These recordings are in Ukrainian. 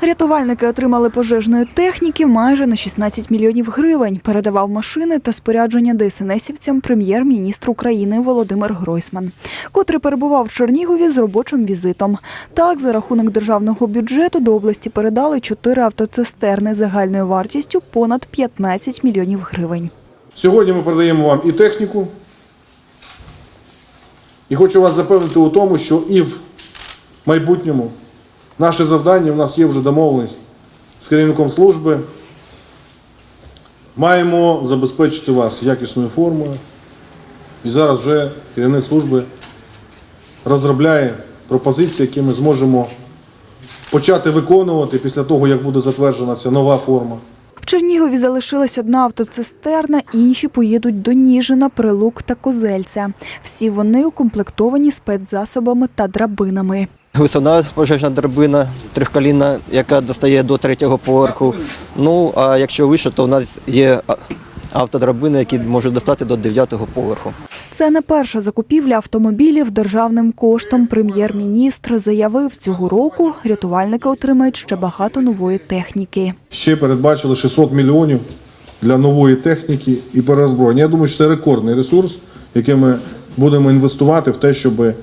Рятувальники отримали пожежної техніки майже на 16 мільйонів гривень. Передавав машини та спорядження ДСНСівцям прем'єр-міністр України Володимир Гройсман, котрий перебував в Чернігові з робочим візитом. Так, за рахунок державного бюджету до області передали чотири автоцистерни загальною вартістю понад 15 мільйонів гривень. Сьогодні ми передаємо вам і техніку. І хочу вас запевнити у тому, що і в майбутньому наше завдання, у нас є вже домовленість з керівником служби. Маємо забезпечити вас якісною формою. І зараз вже керівник служби розробляє пропозиції, які ми зможемо почати виконувати після того, як буде затверджена ця нова форма. В Чернігові залишилась одна автоцистерна, інші поїдуть до Ніжина, Прилук та Козельця. Всі вони укомплектовані спецзасобами та драбинами. Висувна пожежна драбина трьохколінна, яка достає до третього поверху. Ну а якщо вище, то у нас є автодрабини, які можуть достати до дев'ятого поверху. Це не перша закупівля автомобілів державним коштом. Прем'єр-міністр заявив, цього року рятувальники отримають ще багато нової техніки. Ще передбачили 600 мільйонів для нової техніки і переозброєння. Я думаю, що це рекордний ресурс, який ми будемо інвестувати в те, щоб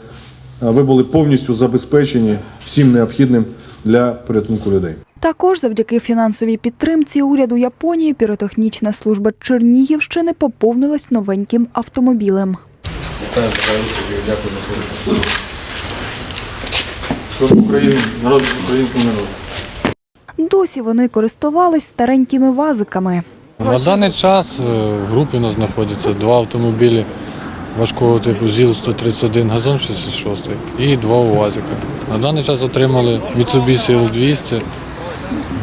ви були повністю забезпечені всім необхідним для порятунку людей. Також завдяки фінансовій підтримці уряду Японії піротехнічна служба Чернігівщини поповнилась новеньким автомобілем. Вітаю, дякую за службу. Служу Україні, народ українському народу. Досі вони користувались старенькими вазиками. На даний час е, в групі у нас знаходяться два автомобілі важкого типу ЗІЛ-131 газон 66 і два УАЗика. На даний час отримали Mitsubishi L200,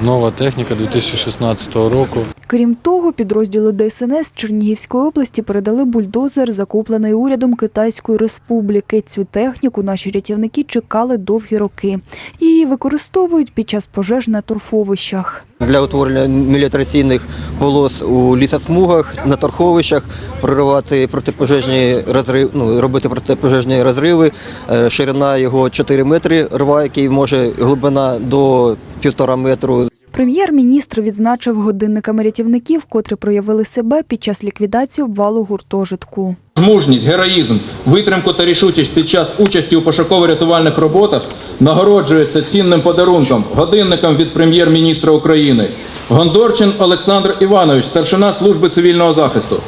нова техніка 2016 року. Крім того, підрозділу ДСНС Чернігівської області передали бульдозер, закуплений урядом Китайської республіки. Цю техніку наші рятівники чекали довгі роки. Її використовують під час пожеж на торфовищах. Для утворення мілітараційних полос у лісосмугах, на торховищах, проривати протипожежні розрив, ну, робити протипожежні розриви. Е, Ширина його 4 метри рва, який може глибина до півтора метру. Прем'єр-міністр відзначив годинниками рятівників, котрі проявили себе під час ліквідації обвалу гуртожитку. Мужність, героїзм, витримку та рішучість під час участі у пошуково-рятувальних роботах нагороджується цінним подарунком годинником від прем'єр-міністра України. Гондорчин Олександр Іванович, старшина служби цивільного захисту.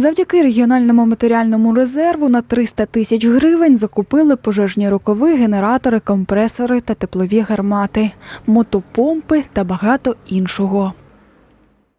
Завдяки регіональному матеріальному резерву на 300 тисяч гривень закупили пожежні рукави, генератори, компресори та теплові гармати, мотопомпи та багато іншого.